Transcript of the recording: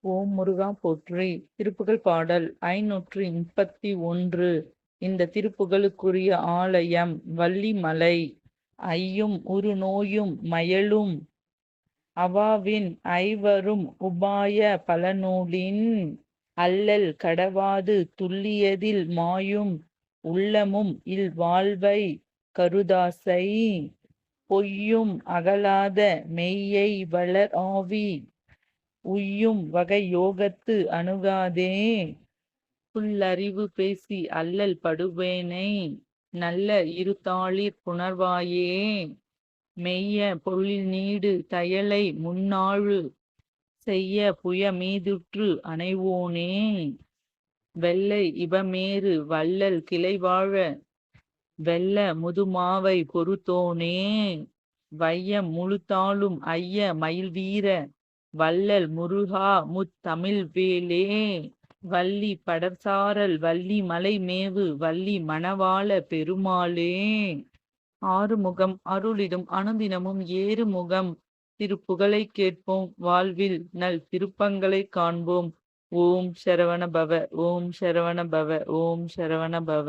ஓம் முருகா போற்றி. திருப்புகழ் பாடல் ஐநூற்றி முப்பத்தி ஒன்று. இந்த திருப்புகளுக்குரிய ஆலயம் வள்ளிமலை. ஐயும் உரு நோயும் மயலும். அவாவின் ஐவரும் உபாய பலநூலின். அல்லல் கடவாது துல்லியதில் மாயும். உள்ளமும் இல் வாழ்வை கருதாசை. பொய்யும் அகலாத மெய்யை வளர் ஆவி. உய்யும் வகை யோகத்து அணுகாதே. புல்லறிவு பேசி அல்லல் படுவேனை. நல்ல இருத்தாளிர் புணர்வாயே. மெய்ய பொழில் நீடு தயலை முன்னாழு செய்ய புய மீதுற்று அணைவோனே. வெள்ளை இபமேறு வள்ளல் கிளை வாழ வெள்ள முதுமாவை பொறுத்தோனே. வையம் முழுத்தாளும் ஐய மயில் வீர வள்ளல் முருகா முத்தமிழ் வேலே. வள்ளி படர்சாரல் வள்ளி மலை மேவு வள்ளி மணவாள பெருமாளே. ஆறுமுகம் அருளிடும் அனுதினமும் ஏறு முகம் திருப்புகழை கேட்போம் வாழ்வில் நல் திருப்பங்களை காண்போம். ஓம் சரவண பவ ஓம் சரவண பவ ஓம் சரவண பவ